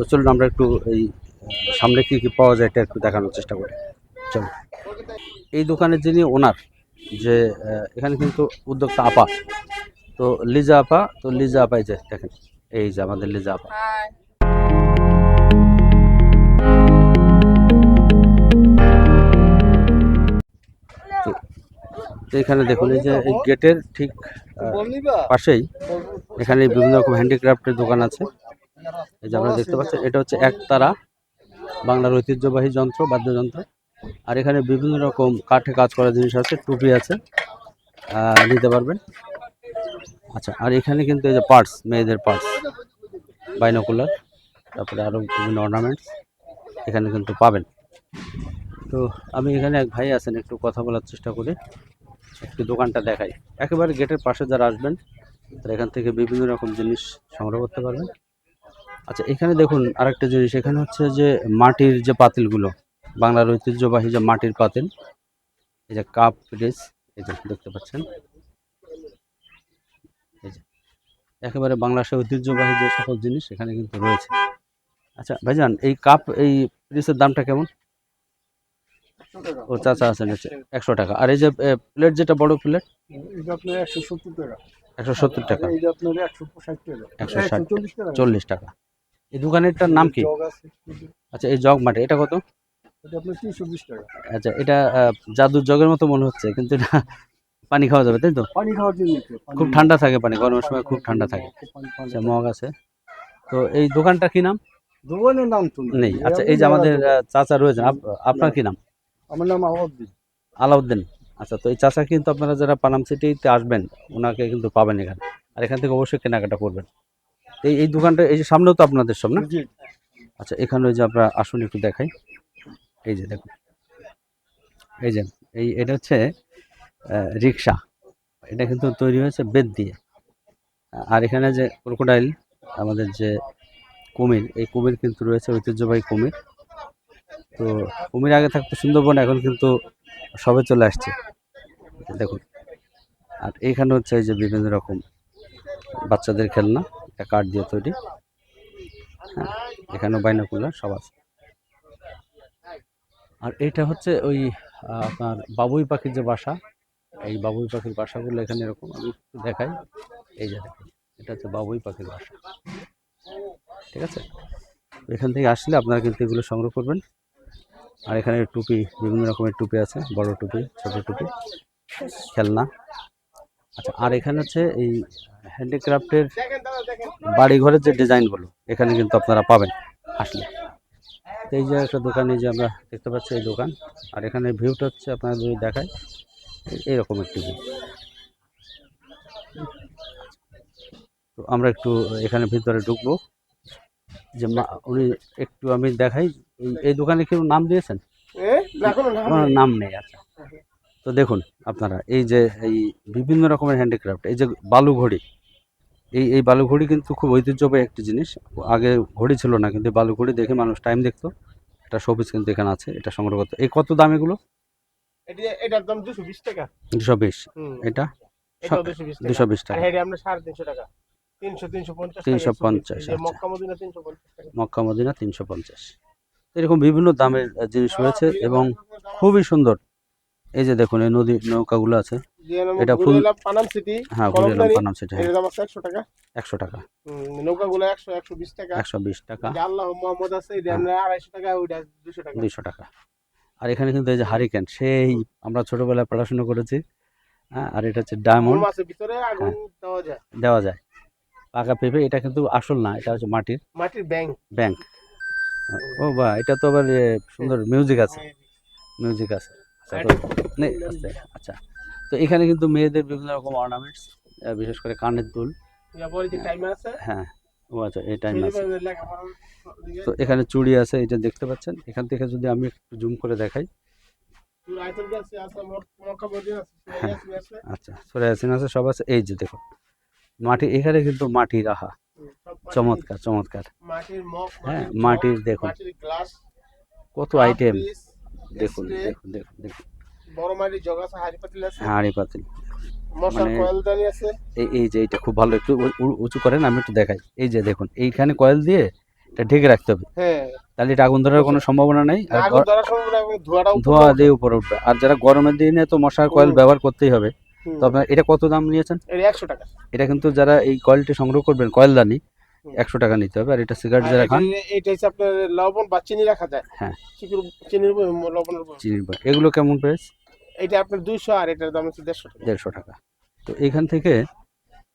তো চলুন আমরা একটু এই সামনে কি কী পাওয়া যায় এটা একটু দেখানোর চেষ্টা করি। চলুন। এই দোকানের যিনি ওনার যে এখানে কিন্তু উদ্যোক্তা আপা তো লিজা আপা তো লিজা আপাই এই যে দেখেন এই যে আমাদের লিজা আপা। তো তো এখানে দেখুন এই যে এই গেটের ঠিক পাশেই এখানে বিভিন্ন রকম হ্যান্ডিক্রাফটের দোকান আছে। এই যে আমরা দেখতে পাচ্ছেন, এটা হচ্ছে একতারা বাংলার ঐতিহ্যবাহী যন্ত্র, বাদ্যযন্ত্র। আর এখানে বিভিন্ন রকম কাঠে কাজ করা জিনিস আছে, টুপি আছে নিতে পারবেন। আচ্ছা আর এখানে কিন্তু এই যে পার্টস, মেয়েদের পার্টস, বাইনোকুলার, তারপরে আরও বিভিন্ন অর্নামেন্টস এখানে কিন্তু পাবেন। তো আমি এখানে এক ভাই আছেন, একটু কথা বলার চেষ্টা করি, একটু দোকানটা দেখাই। একেবারে গেটের পাশে যারা আসবেন, তারা এখান থেকে বিভিন্ন রকম জিনিস সংগ্রহ করতে পারবেন। আচ্ছা এখানে দেখুন আরেকটা জিনিস এখানে হচ্ছে যে মাটির যে পাতিলগুলো বাংলার ঐতিহ্যবাহী যে মাটির পাতিল এই যে কাপ পিরিস এই যে দেখতে পাচ্ছেন। এই যে একেবারে বাংলাদেশের ঐতিহ্যবাহী যে সকল জিনিস এখানে কিন্তু রয়েছে। আচ্ছা ভাইজান এই কাপ এই পিরিসের দামটা কেমন? ও চাচা আছেন হচ্ছে একশো টাকা। আর এই যে প্লেট যেটা বড় প্লেট? একশো সত্তর টাকা। একশো সত্তর টাকা। একশো ষাট চল্লিশ টাকা। এই দোকানেরটার নাম কি? আচ্ছা এই জগ মাটি এটা কত? আচ্ছা এটা জাদুর জগের মতো মনে হচ্ছে কিন্তু এটা পানি খাওয়া যাবে তাই তো? পানি খাওয়ার জন্য খুব ঠান্ডা থাকে পানি গরমের সময় খুব ঠান্ডা থাকে। আচ্ছা মগ আছে। তো এই দোকানটা কি নাম? দোকানের নাম তো নেই। আচ্ছা এই যে আমাদের চাচা রয়েছেন আপনার কি নাম? আমার নাম আওয়াদ্দিন আলাউদ্দিন। আচ্ছা তো এই চাচা কিন্তু আপনারা যারা পানাম সিটিতে আসবেন ওনাকে কিন্তু পাবেন এখানে। আর এখান থেকে অবশ্যই কেনাকাটা করবেন। এই এই দোকানটা এই যে সামনেও তো আপনাদের সব না? আচ্ছা এখানে ওই যে আমরা আসুন একটু দেখাই। এই যে দেখুন। এই যে এই এটা হচ্ছে রিক্সা এটা কিন্তু তৈরি হয়েছে বেদ দিয়ে। আর এখানে যে ক্রোকোডাইল আমাদের যে কুমির এই কুমির কিন্তু রয়েছে ঐতিহ্যবাহী কুমির। তো কুমির আগে থাকতো সুন্দরবন এখন কিন্তু সবে চলে আসছে। দেখুন। আর এইখানে হচ্ছে এই যে বিভিন্ন রকম বাচ্চাদের খেলনা। এটা কাঠ দিয়ে তৈরি। হ্যাঁ এখানেও বাইনাকুলার সব আছে। আর এটা হচ্ছে ওই আপনার বাবুই পাখির যে বাসা, এই বাবুই পাখির বাসাগুলো এখানে এরকম আমি দেখাই। এই যে এটা হচ্ছে বাবুই পাখির বাসা। ঠিক আছে? এখান থেকে আসলে আপনারা কিন্তু এগুলো সংগ্রহ করবেন। আর এখানে টুপি, বিভিন্ন রকমের টুপি আছে, বড় টুপি, ছোট টুপি, খেলনা। আচ্ছা আর এখানে হচ্ছে এই হ্যান্ডিক্রাফটের বাড়ি ঘরের যে ডিজাইনগুলো এখানে কিন্তু আপনারা পাবেন আসলে। এই যে একটা দোকানে যে আমরা দেখতে পাচ্ছি এই দোকান আর এখানে ভিউটা হচ্ছে আপনারা যদি দেখায় এই- এইরকম একটি ভিউ তো আমরা একটু এখানে ভিতরে ঢুকবো। যে মা- উনি একটু আমি দেখাই এই এই দোকানে কেউ নাম দিয়েছেন? কোনো নাম নেই আচ্ছা। তো দেখুন আপনারা এই যে এই বিভিন্ন রকমের হ্যান্ডিক্রাফট এই যে বালু ঘড়ি এই এই বালু ঘড়ি কিন্তু খুব ঐতিহ্যবাহী একটি জিনিস। আগে ঘড়ি ছিল না কিন্তু বালু ঘড়ি দেখে মানুষ টাইম দেখতো। এটা শোপিস কিন্তু এখানে আছে এটা সংগ্রহ করতো। এই কত দাম এগুলো? এটার দাম দুশো বিশ টাকা। দুশো বিশ? এটা? দুশো বিশ টাকা। আমরা সাড়ে তিনশো টাকা। তিনশো তিনশো পঞ্চাশ 350, এই যে আচ্ছা। মক্কা মদিনা তিনশো পঞ্চাশ এরকম বিভিন্ন দামের জিনিস রয়েছে এবং খুবই সুন্দর। এই যে দেখুন এই নদী নৌকাগুলো আছে। এটা ফুল- ফুল পানাম সিটি হ্যাঁ কলমদারি, পানাম সিটি এর দাম আছে একশো টাকা। একশো টাকা। নৌকা গুলো একশো একশো বিশ টাকা। একশো বিশ টাকা। যে আল্লাহ মোহাম্মদ আছে এটা হ্যাঁ। আমরা আড়াইশো টাকা ওইটা দুশো টাকা। দুইশো টাকা। আর এখানে কিন্তু এই যে হারিকেন সেই আমরা ছোটবেলায় পড়াশোনা করেছি। হ্যাঁ আর এটা হচ্ছে ডায়মন্ড। আছে ভিতরে আগুন হ্যাঁ। দেওয়া যায়। দেওয়া যায়। পাকা পেঁপে এটা কিন্তু আসল না এটা হচ্ছে মাটির। মাটির ব্যাংক ব্যাংক ও বা এটা তো আবার সুন্দর মিউজিক আছে। মিউজিক আছে। আচ্ছা। তো এখানে কিন্তু মেয়েদের বিভিন্ন রকম অর্নামেন্টস বিশেষ করে কানের দুল। হ্যাঁ ও আচ্ছা এই টাইম আছে। তো এখানে চুড়ি আছে এটা দেখতে পাচ্ছেন। এখান থেকে যদি আমি একটু জুম করে দেখাই। আছে হ্যাঁ। আচ্ছা আছে সব আছে। এই যে দেখুন মাটি এখানে কিন্তু মাটি চমৎকার চমৎকার। হ্যাঁ, মাটির দেখুন। কত আইটেম দেখুন দেখুন দেখুন দেখুন। বড় মাটির জগ আছে হাড়ি পাতিল আছে। হাঁড়ি পাতিল। মানে- এই এই যে এইটা খুব ভালো একটু উঁচু করেন আমি একটু দেখাই। এই যে দেখুন এইখানে কয়েল দিয়ে এটা ঢেকে রাখতে হবে। হ্যাঁ। তাহলে এটা আগুন ধরার কোনো সম্ভাবনা নেই। আর ধোঁয়া দিয়ে উপরে উঠবে। আর যারা গরমের দিনে তো মশার কয়েল ব্যবহার করতেই হবে। তো আপনার এটা কত দাম নিয়েছেন? এটা একশো টাকা। এটা কিন্তু যারা এই কয়েলটি সংগ্রহ করবেন কয়েলদানি। একশো টাকা নিতে হবে আর এটা সিগারেট যারা খান এটা- হচ্ছে আপনার লবণ বা চিনি রাখা যায়। হ্যাঁ। চিকুর চিনির লবণের। চিনির। এগুলো কেমন প্রাইস এটা আপনার দুইশো আর এটার দাম হচ্ছে দেড়শো টাকা। দেড়শো টাকা। তো এখান থেকে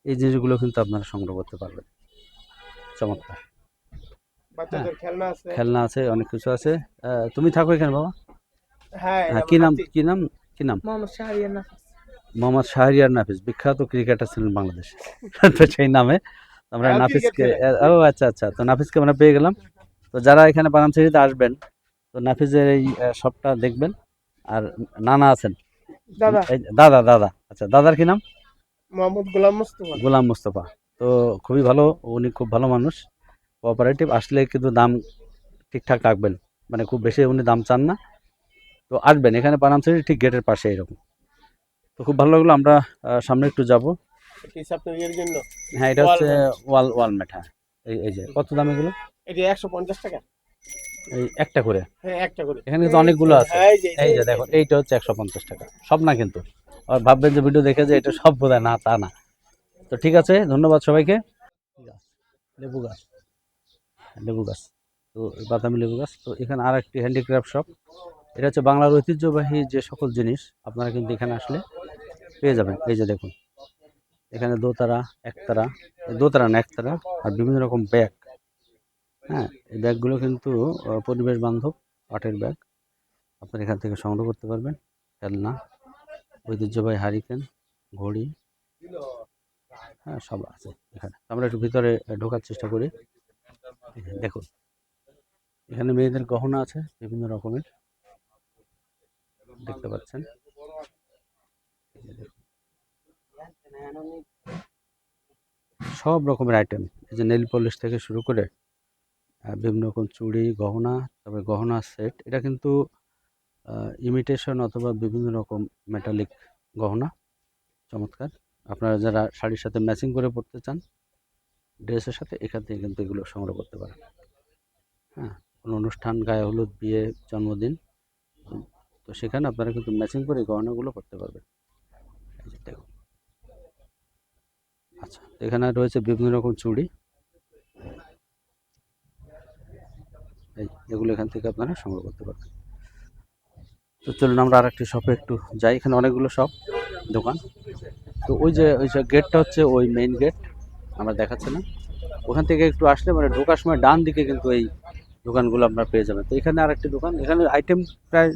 এই জিনিসগুলো কিন্তু আপনারা সংগ্রহ করতে পারবেন। চমৎকার। বাচ্চাদের খেলনা আছে। খেলনা আছে অনেক কিছু আছে। তুমি থাকো এখানে বাবা। হ্যাঁ হ্যাঁ কি নাম কি নাম কি নাম? মোহাম্মদ শাহরিয়ার নাফিস। মোহাম্মদ শাহরিয়ার নাফিস। বিখ্যাত ক্রিকেটার ছিলেন বাংলাদেশে। তো সেই নামে আমরা হ্যাঁ, নাফিসকে ও আচ্ছা আচ্ছা তো নাফিসকে আমরা পেয়ে গেলাম। তো যারা এখানে বানামছিড়িতে আসবেন তো নাফিসের এই শপটা দেখবেন। আর নানা আছেন। দাদা। দাদা দাদা। আচ্ছা দাদার কি নাম? মোহাম্মদ গোলাম মুস্তফা। গোলাম মুস্তফা। তো খুবই ভালো উনি খুব ভালো মানুষ। কোঅপারেটিভ আসলে কিন্তু দাম ঠিকঠাক রাখবেন। মানে খুব বেশি উনি দাম চান না। তো আসবেন এখানে পানামসারি ঠিক গেটের পাশে এরকম। তো খুব ভালো লাগল আমরা সামনে একটু যাব। জন্য? হ্যাঁ এটা হচ্ছে ওয়াল ওয়াল হ্যাঁ এই যে কত দাম এগুলো? এটা একশো পঞ্চাশ টাকা। এই একটা করে? হ্যাঁ একটা করে। এখানে কিন্তু অনেকগুলো আছে। হ্যাঁ, এই যে দেখো এইটা হচ্ছে একশো পঞ্চাশ টাকা। সব না কিন্তু। আর ভাববেন যে ভিডিও দেখে যে এটা সব বোধ না তা না। তো ঠিক আছে ধন্যবাদ সবাইকে। লেবু গাছ। লেবু গাছ। তো বাদামি লেবু গাছ। তো এখানে আর একটি হ্যান্ডিক্রাফট শপ। এটা হচ্ছে বাংলার ঐতিহ্যবাহী যে সকল জিনিস আপনারা কিন্তু এখানে আসলে পেয়ে যাবেন। এই যে দেখুন। এখানে দোতারা, একতারা, দোতারা না, একতারা, আর বিভিন্ন রকম ব্যাগ। হ্যাঁ এই ব্যাগগুলো কিন্তু পরিবেশ বান্ধব কাঠের ব্যাগ। আপনারা এখান থেকে সংগ্রহ করতে পারবেন। খেলনা, ঐতিহ্যবাহী হারিকেন, ঘড়ি হ্যাঁ সব আছে এখানে। আমরা একটু ভিতরে ঢোকার চেষ্টা করি। দেখুন, এখানে মেয়েদের গহনা আছে, বিভিন্ন রকমের। দেখতে পাচ্ছেন। সব রকমের আইটেম এই যে নেল পলিশ থেকে শুরু করে বিভিন্ন রকম চুড়ি, গহনা, তারপরে গহনা সেট এটা কিন্তু ইমিটেশন অথবা বিভিন্ন রকম মেটালিক গহনা, চমৎকার। আপনারা যারা শাড়ির সাথে ম্যাচিং করে পরতে চান ড্রেসের সাথে এখান থেকে কিন্তু এগুলো সংগ্রহ করতে পারেন। হ্যাঁ কোনো অনুষ্ঠান, গায়ে হলুদ, বিয়ে, জন্মদিন, তো সেখানে আপনারা কিন্তু ম্যাচিং করে গহনাগুলো করতে পারবেন। দেখুন। আচ্ছা এখানে রয়েছে বিভিন্ন রকম চুড়ি। এই, এগুলো এখান থেকে আপনারা সংগ্রহ করতে পারবেন। তো চলুন আমরা আর একটি শপে একটু যাই। এখানে অনেকগুলো শপ দোকান। তো ওই যে ওই যে গেটটা হচ্ছে ওই মেইন গেট আমরা দেখাচ্ছি না। ওখান থেকে একটু আসলে মানে ঢোকার সময় ডান দিকে কিন্তু এই দোকানগুলো আপনারা পেয়ে যাবেন। তো এখানে আর একটি দোকান, এখানে আইটেম প্রায়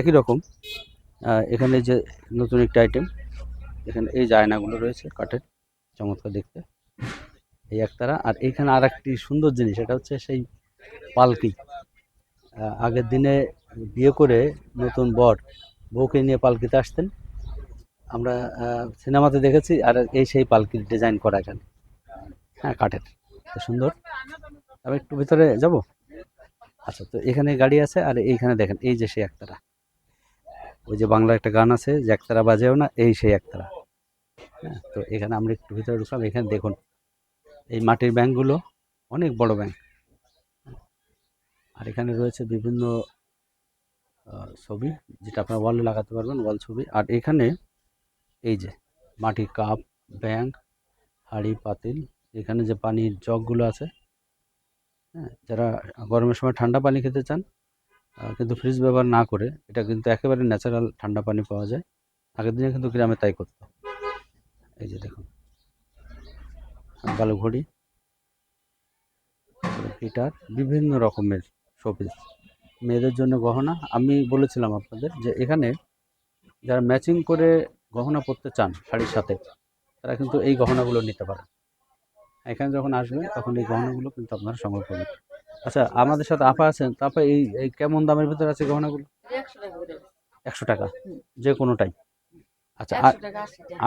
একই রকম। এখানে যে নতুন একটা আইটেম এখানে এই যে আয়নাগুলো রয়েছে, কাঠের। চমৎকার দেখতে। এই একতারা। আর এইখানে আর একটি সুন্দর জিনিস এটা হচ্ছে সেই পালকি। আগের দিনে বিয়ে করে নতুন বর বউকে নিয়ে পালকিতে আসতেন। আমরা সিনেমাতে দেখেছি আর এই সেই পালকির ডিজাইন করা এখানে। হ্যাঁ কাঠের। সুন্দর। আমি একটু ভিতরে যাব? আচ্ছা তো এখানে গাড়ি আছে আর এইখানে দেখেন, এই যে সেই একতারা। ওই যে বাংলা একটা গান আছে যে একতারা বাজেও না, এই সেই একতারা। হ্যাঁ তো এখানে আমরা একটু ভিতরে ঢুকলাম। এখানে দেখুন, এই মাটির ব্যাংকগুলো অনেক বড় ব্যাংক। আর এখানে রয়েছে বিভিন্ন ছবি, যেটা আপনার ওয়ালে লাগাতে পারবেন, ওয়াল ছবি। আর এখানে এই যে মাটির কাপ, ব্যাংক, হাঁড়ি, পাতিল, এখানে যে পানির জগগুলো আছে হ্যাঁ যারা গরমের সময় ঠান্ডা পানি খেতে চান কিন্তু ফ্রিজ ব্যবহার না করে, এটা কিন্তু একেবারে ন্যাচারাল ঠান্ডা পানি পাওয়া যায়। আগের দিনে কিন্তু গ্রামে তাই করতো। এই যে দেখুন। বালু ঘড়ি গিটার বিভিন্ন রকমের শোপিস। মেয়েদের জন্য গহনা আমি বলেছিলাম আপনাদের যে এখানে যারা ম্যাচিং করে গহনা পরতে চান শাড়ির সাথে তারা কিন্তু এই গহনাগুলো নিতে পারে এখানে যখন আসবেন তখন এই গহনাগুলো কিন্তু আপনারা সংগ্রহ করবেন। আচ্ছা আমাদের সাথে আপা আছেন তারপরে এই এই কেমন দামের ভিতরে আছে গহনাগুলো? একশো টাকা যে কোনোটাই। আচ্ছা আর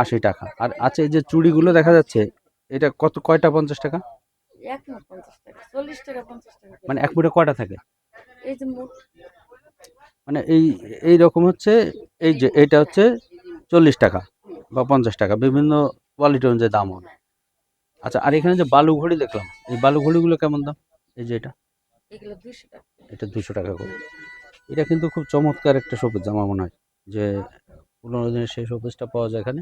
আশি টাকা। আর আচ্ছা এই যে চুড়িগুলো দেখা যাচ্ছে এটা কত কয়টা পঞ্চাশ টাকা। মানে এক মুঠে কয়টা থাকে? মানে এই এই রকম হচ্ছে এই যে এটা হচ্ছে চল্লিশ টাকা বা পঞ্চাশ টাকা বিভিন্ন কোয়ালিটি অনুযায়ী দাম হবে। আচ্ছা আর এখানে যে বালু ঘড়ি দেখলাম এই বালু ঘড়িগুলো কেমন দাম? এই যে এটা। এগুলো দুশো টাকা। এটা দুশো টাকা করে। এটা কিন্তু খুব চমৎকার একটা শোপিস আমার মনে হয় যে পুরোনো দিনের সেই শোপিসটা পাওয়া যায় এখানে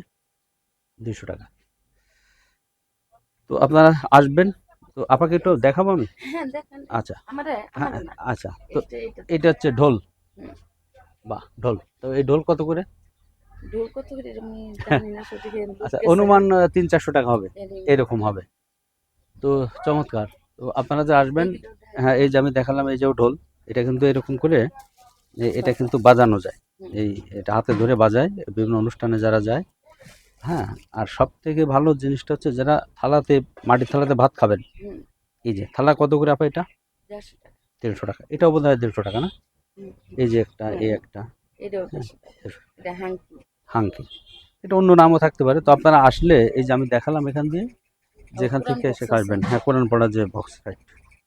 দুশো টাকা। তো আপনারা আসবেন তো আপনাকে একটু দেখাবো আমি? হ্যাঁ আচ্ছা। হ্যাঁ আচ্ছা তো এটা হচ্ছে ঢোল। বাহ ঢোল। তো এই ঢোল কত করে? আচ্ছা অনুমান তিন চারশো টাকা হবে। এরকম। হবে। তো চমৎকার। তো আপনারা যে আসবেন হ্যাঁ এই যে আমি দেখালাম এই যে ঢোল এটা কিন্তু এরকম করে এটা কিন্তু বাজানো যায়। এই এটা হাতে ধরে বাজায় বিভিন্ন অনুষ্ঠানে যারা যায় হ্যাঁ? আর সব থেকে ভালো জিনিসটা হচ্ছে যারা থালাতে মাটির থালাতে ভাত খাবেন। এই যে থালা কত করে আপা এটা? দেড়শো টাকা। এটাও বোধ হয় দেড়শো টাকা না? এই যে একটা এই একটা। টাকা দেড়শো। এটা হাঙ্কি হাঙ্কি এটা অন্য নামও থাকতে পারে। তো আপনারা আসলে এই যে আমি দেখালাম এখান দিয়ে যেখান থেকে এসে। কাটবেন হ্যাঁ কোরআন পড়া যে বক্স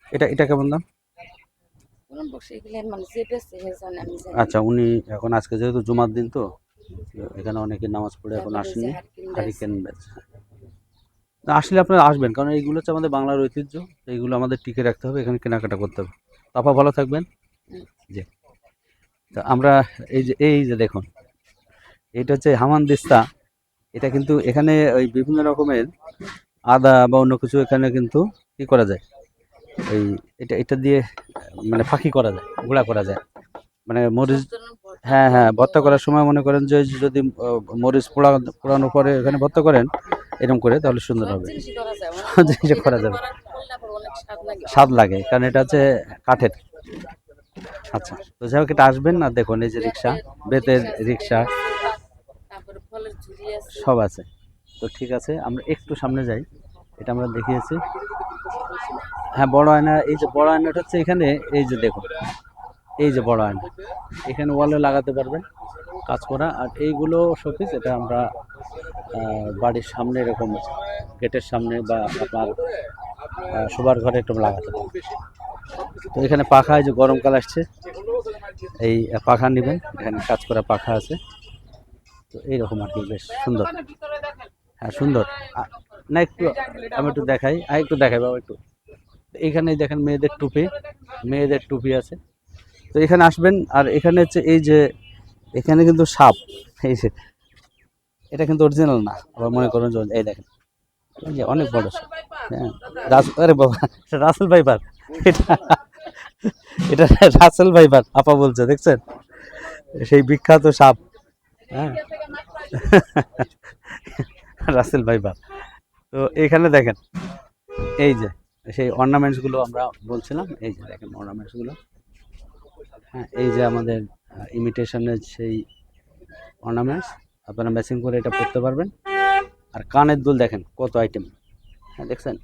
এটা এটা কেমন দাম? আচ্ছা উনি এখন আজকে যেহেতু জুমার দিন তো এখানে অনেকে নামাজ পড়ে এখন আসেনি হারকিন। হারিকেন ব্যাচ আসলে আপনারা আসবেন কারণ এইগুলো হচ্ছে আমাদের বাংলার ঐতিহ্য এইগুলো আমাদের টিকে রাখতে হবে এখানে কেনাকাটা করতে হবে। তাপা ভালো থাকবেন। জি। তা আমরা এই যে এই যে দেখুন এটা হচ্ছে হামান দিস্তা এটা কিন্তু এখানে ওই বিভিন্ন রকমের আদা বা অন্য কিছু এখানে কিন্তু কি করা যায়? ওই এটা এটা দিয়ে মানে ফাঁকি করা যায়, গুঁড়া করা যায়। মানে মরিচ হ্যাঁ হ্যাঁ ভর্তা করার সময় মনে করেন যে, যদি মরিচ পোড়া পোড়ানোর পরে এখানে ভর্তা করেন, এরকম করে, তাহলে সুন্দর হবে। জিনিসই করা যাবে। স্বাদ লাগে, কারণ এটা হচ্ছে কাঠের। আচ্ছা তো যাই হোক, এটা আসবেন না, দেখুন, এই যে রিক্সা, বেতের রিক্সা, সব আছে। তো ঠিক আছে, আমরা একটু সামনে যাই, এটা আমরা দেখিয়েছি। হ্যাঁ বড় আয়না, এই যে বড় আয়নাটা হচ্ছে এখানে, এই যে দেখুন, এই যে বড় আয়না। এখানে ওয়ালে লাগাতে পারবেন, কাজ করা। আর এইগুলো শোপিস এটা আমরা বাড়ির সামনে এরকম গেটের সামনে বা আপনার শোবার ঘরে একটু লাগাতে পারবেন। তো এখানে পাখা, এই যে গরমকাল আসছে, এই পাখা নেবেন, এখানে কাজ করা পাখা আছে। তো এইরকম আর কি, বেশ সুন্দর। হ্যাঁ সুন্দর। না, একটু, আমি একটু দেখাই আর একটু দেখাই বাবা, একটু। এখানে দেখেন মেয়েদের টুপি মেয়েদের টুপি আছে। তো এখানে আসবেন, আর এখানে হচ্ছে এই যে, এখানে কিন্তু সাপ। এই যে, এটা কিন্তু অরিজিনাল না, আবার মনে করেন এই দেখেন, এই যে অনেক বড় সাপ। হ্যাঁ আরে বাবা, এটা রাসেল ভাইবার এটা এটা রাসেল ভাইবার আপা বলছে, দেখছেন? সেই বিখ্যাত সাপ। হ্যাঁ রাসেল ভাইবার তো এখানে দেখেন, এই যে সেই অর্নামেন্টসগুলো আমরা বলছিলাম এই যে দেখেন অর্নামেন্টসগুলো হ্যাঁ এই যে আমাদের ইমিটেশনের সেই অর্নামেন্টস আপনারা ম্যাচিং করে এটা পরতে পারবেন। আর কানের দুল দেখেন কত আইটেম হ্যাঁ দেখছেন?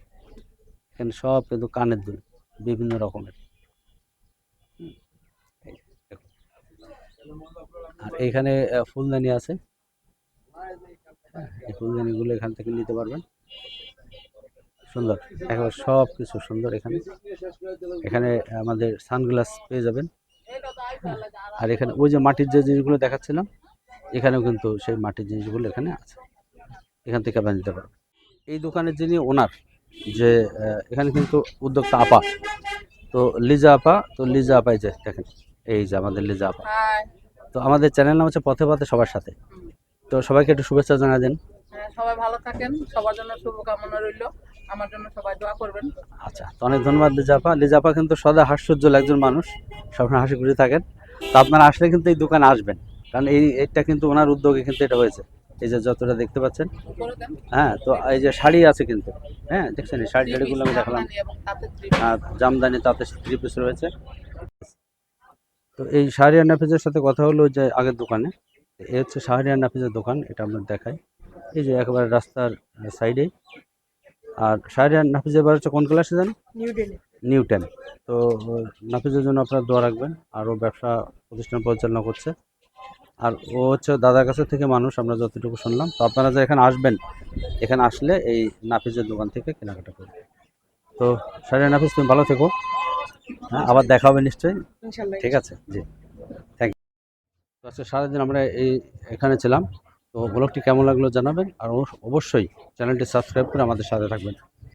এখানে সব কিন্তু কানের দুল বিভিন্ন রকমের। আর এইখানে ফুলদানি আছে। হ্যাঁ, এই ফুলদানিগুলো এখান থেকে নিতে পারবেন। সুন্দর। একেবারে সব কিছু সুন্দর এখানে। এখানে আমাদের সানগ্লাস পেয়ে যাবেন। আর এখানে ওই যে মাটির যে জিনিসগুলো দেখাচ্ছিলাম এখানেও কিন্তু সেই মাটির জিনিসগুলো এখানে আছে। এখান থেকে আপনারা নিতে পারবেন। এই দোকানের যিনি ওনার যে এখানে কিন্তু উদ্যোক্তা আপা। তো লিজা আপা তো লিজা আপা এই যে দেখেন এই যে আমাদের লিজা আপা। তো আমাদের চ্যানেল নাম হচ্ছে পথে পথে সবার সাথে। তো সবাইকে একটু শুভেচ্ছা জানা দেন। হ্যাঁ, সবাই ভালো থাকেন। সবার জন্য শুভকামনা রইল। আমার জন্য সবাই দোয়া করবেন। আচ্ছা তো অনেক ধন্যবাদ লিজাপা। লিজাপা কিন্তু সদা হাস্যোজ্জ্বল একজন মানুষ সবসময় হাসি খুশি থাকেন। তো আপনারা আসলে কিন্তু এই দোকানে আসবেন কারণ এই এটা কিন্তু ওনার উদ্যোগে কিন্তু এটা হয়েছে। এই যে যতটা দেখতে পাচ্ছেন হ্যাঁ তো এই যে শাড়ি আছে কিন্তু হ্যাঁ দেখছেন এই শাড়ি টাড়িগুলো আমি দেখালাম। জামদানি তাতে থ্রি পিস। রয়েছে। তো এই শাহরিয়ার নাফিজের সাথে কথা হলো যে আগের দোকানে এ হচ্ছে শাহরিয়ার নাফিজের দোকান এটা আপনার দেখাই। এই যে একেবারে রাস্তার সাইডে আর শাহরিয়ার নাফিজের বার হচ্ছে কোন ক্লাসে জানেন নিউ টেন তো নাফিজের জন্য আপনার দোয়া রাখবেন। আরও ব্যবসা প্রতিষ্ঠান পরিচালনা করছে। আর ও হচ্ছে দাদার কাছে থেকে মানুষ আমরা যতটুকু শুনলাম। তো আপনারা যে এখানে আসবেন এখানে আসলে এই নাফিজের দোকান থেকে কেনাকাটা করবেন। তো সারিয়া নাফিজ তুমি ভালো থেকো। হ্যাঁ আবার দেখা হবে নিশ্চয়ই। ঠিক আছে? জি। থ্যাংক ইউ আজকে সারাদিন আমরা এই এখানে ছিলাম। তো ব্লগটি কেমন লাগল জানাবেন। আর অবশ্যই চ্যানেলটি সাবস্ক্রাইব করে আমাদের সাথে থাকবেন।